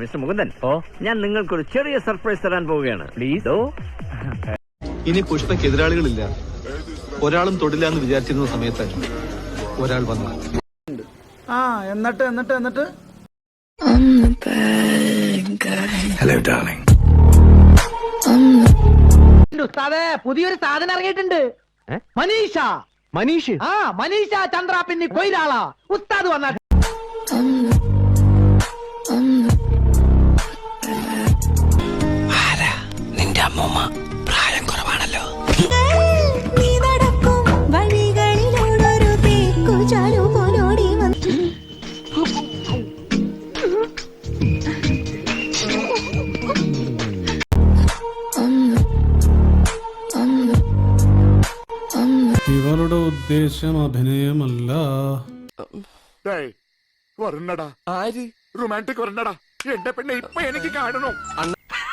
Mister Mukundan ഓ. ഞാൻ നിങ്ങൾക്കൊരു ചെറിയ സർപ്രൈസ് തരാൻ പോവുകയാണ്. പ്ലീസ് ഓ ഇനി പുഷ്പയ്ക്ക് എതിരാളികളില്ല ഒരാളും തൊടില്ല എന്ന് വിചാരിച്ചിരുന്ന സമയത്തായിരുന്നു ഒരാൾ വന്നു ആ എന്നിട്ട് എന്നിട്ട് എന്നിട്ട്? ഹലോ ഡാർലിംഗ് ഉസ്താദേ പുതിയൊരു സാധനം ഇറങ്ങിയിട്ടുണ്ട്. മനീഷ. മനീഷ്? ആ മനീഷ ചന്ദ്ര പിന്നെ കൊയിലാളാ. ഉസ്താദ് വന്ന ഇതടക്കും പ്രായം കുറവാണല്ലോ. ഇവരുടെ ഉദ്ദേശം അഭിനയമല്ല. ആര്? റൊമാന്റിക് വരണടാ എന്റെ പെണ്ണെ ഇപ്പൊ എനിക്ക് കാണണം?